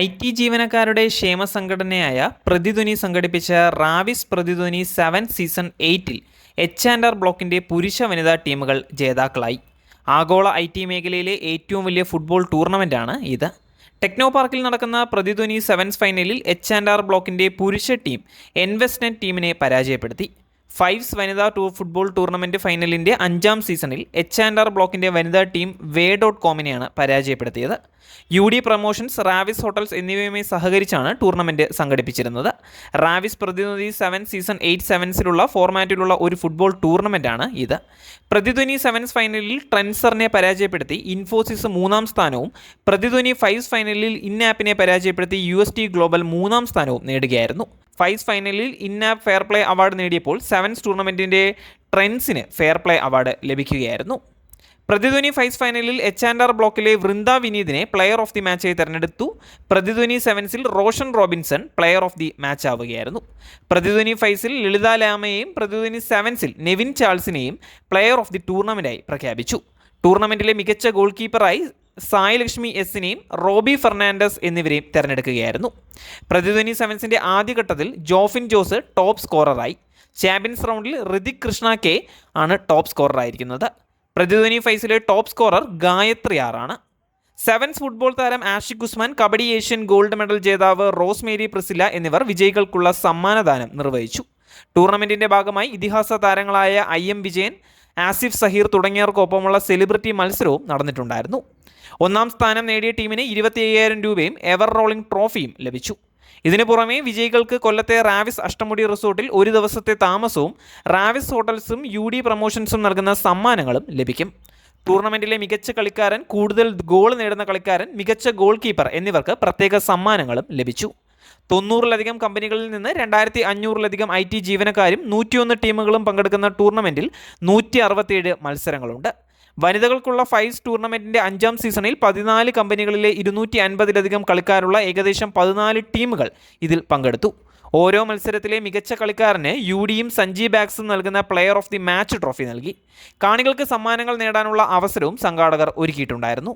I T ജീവനക്കാരുടെ ക്ഷേമ സംഘടനയായ പ്രതിധ്വനി സംഘടിപ്പിച്ച റാവിസ് പ്രതിധ്വനി സെവൻ സീസൺ എയ്റ്റിൽ എച്ച് ആൻഡ് ആർ ബ്ലോക്കിന്റെ പുരുഷ വനിതാ ടീമുകൾ ജേതാക്കളായി. ആഗോള ഐ ടി മേഖലയിലെ ഏറ്റവും വലിയ ഫുട്ബോൾ ടൂർണമെന്റാണ് ഇത്. ടെക്നോ പാർക്കിൽ നടക്കുന്ന പ്രതിധ്വനി സെവൻസ് ഫൈനലിൽ എച്ച് ആൻഡ് ആർ ബ്ലോക്കിന്റെ പുരുഷ ടീം എൻവെസ്റ്റ്നെറ്റ് ടീമിനെ പരാജയപ്പെടുത്തി. ഫൈവ്സ് വനിതാ ടൂർ ഫുട്ബോൾ ടൂർണമെന്റ് ഫൈനലിന്റെ അഞ്ചാം സീസണിൽ എച്ച് ആൻഡ് ആർ ബ്ലോക്കിന്റെ വനിതാ ടീം വേ ഡോട്ട് കോമിനെയാണ് പരാജയപ്പെടുത്തിയത്. U D promotions Raviz hotels എന്നിവയുമായി സഹകരിച്ചാണ് ടൂർണമെന്റ് സംഘടിപ്പിച്ചിരുന്നത്. റാവിസ് പ്രതിനിധി സെവൻ സീസൺ എയ്റ്റ് സെവൻസിലുള്ള ഫോർമാറ്റിലുള്ള ഒരു ഫുട്ബോൾ ടൂർണമെന്റാണ് ഇത്. പ്രതിധ്വനി സെവൻസ് ഫൈനലിൽ ട്രെൻസറിനെ പരാജയപ്പെടുത്തി ഇൻഫോസിസ് മൂന്നാം സ്ഥാനവും പ്രതിധ്വനി ഫൈവ്സ് ഫൈനലിൽ ഇന്നാപ്പിനെ പരാജയപ്പെടുത്തി യു എസ് ടി ഗ്ലോബൽ മൂന്നാം സ്ഥാനവും നേടുകയായിരുന്നു. ഫൈവ്സ് ഫൈനലിൽ ഇന്നാപ്പ് ഫെയർ പ്ലേ അവാർഡ് നേടിയപ്പോൾ സെവൻസ് ടൂർണമെന്റിന്റെ ട്രെൻസിന് ഫെയർ പ്ലേ അവാർഡ് ലഭിക്കുകയായിരുന്നു. പ്രതിധ്വനി ഫൈസ് ഫൈനലിൽ എച്ച് ആൻഡ് ആർ ബ്ലോക്കിലെ വൃന്ദ വിനീതിനെ പ്ലെയർ ഓഫ് ദി മാച്ചായി തിരഞ്ഞെടുത്തു. Prathidhwani സെവൻസിൽ Roshan Robinson player of the match ആവുകയായിരുന്നു Prathidhwani ഫൈസിൽ ലളിത ലാമയെയും പ്രതിധ്വനി സെവൻസിൽ നെവിൻ ചാൾസിനെയും പ്ലെയർ ഓഫ് ദി ടൂർണമെന്റായി പ്രഖ്യാപിച്ചു. ടൂർണമെന്റിലെ മികച്ച ഗോൾ കീപ്പറായി സായി ലക്ഷ്മി എസിനെയും റോബി ഫെർണാണ്ടസ് എന്നിവരെയും തിരഞ്ഞെടുക്കുകയായിരുന്നു. പ്രതിധ്വനി സെവൻസിന്റെ ആദ്യഘട്ടത്തിൽ ജോഫിൻ ജോസ് ടോപ്പ് സ്കോററായി. ചാമ്പ്യൻസ് റൗണ്ടിൽ ഋതിക് കൃഷ്ണ കെ ആണ് ടോപ്പ് സ്കോററായിരിക്കുന്നത്. പ്രതിധ്വനി ഫൈസിലെ ടോപ്പ് സ്കോറർ ഗായത്രി ആറാണ്. സെവൻസ് ഫുട്ബോൾ താരം Ashique Guzman kabaddi Asian gold medal ജേതാവ് റോസ് മേരി പ്രിസില എന്നിവർ വിജയികൾക്കുള്ള സമ്മാനദാനം നിർവഹിച്ചു. ടൂർണമെന്റിന്റെ ഭാഗമായി ഇതിഹാസ താരങ്ങളായ ഐ എം വിജയൻ ആസിഫ് സഹീർ തുടങ്ങിയവർക്കൊപ്പമുള്ള സെലിബ്രിറ്റി മത്സരവും നടന്നിട്ടുണ്ടായിരുന്നു. ഒന്നാം സ്ഥാനം നേടിയ ടീമിന് ഇരുപത്തി അയ്യായിരം രൂപയും എവർ റോളിംഗ് ട്രോഫിയും ലഭിച്ചു. ഇതിനു പുറമെ വിജയികൾക്ക് കൊല്ലത്തെ റാവിസ് അഷ്ടമുടി റിസോർട്ടിൽ ഒരു ദിവസത്തെ താമസവും റാവിസ് ഹോട്ടൽസും യു ഡി പ്രൊമോഷൻസും നൽകുന്ന സമ്മാനങ്ങളും ലഭിക്കും. ടൂർണമെന്റിലെ മികച്ച കളിക്കാരൻ കൂടുതൽ ഗോൾ നേടുന്ന കളിക്കാരൻ മികച്ച ഗോൾ കീപ്പർ എന്നിവർക്ക് പ്രത്യേക സമ്മാനങ്ങളും ലഭിച്ചു. തൊണ്ണൂറിലധികം കമ്പനികളിൽ നിന്ന് രണ്ടായിരത്തി അഞ്ഞൂറിലധികം ഐ ടി ജീവനക്കാരും നൂറ്റിയൊന്ന് ടീമുകളും പങ്കെടുക്കുന്ന ടൂർണമെന്റിൽ നൂറ്റി അറുപത്തിയേഴ് മത്സരങ്ങളുണ്ട്. വനിതകൾക്കുള്ള ഫൈവ്സ് ടൂർണമെന്റിന്റെ അഞ്ചാം സീസണിൽ പതിനാല് കമ്പനികളിലെ ഇരുന്നൂറ്റി അൻപതിലധികം കളിക്കാരുള്ള ഏകദേശം പതിനാല് ടീമുകൾ ഇതിൽ പങ്കെടുത്തു. ഓരോ മത്സരത്തിലെ മികച്ച കളിക്കാരന് യു ഡിയും സഞ്ജി ബാഗ്സും നൽകുന്ന player of the match trophy നൽകി. കാണികൾക്ക് സമ്മാനങ്ങൾ നേടാനുള്ള അവസരവും സംഘാടകർ ഒരുക്കിയിട്ടുണ്ടായിരുന്നു.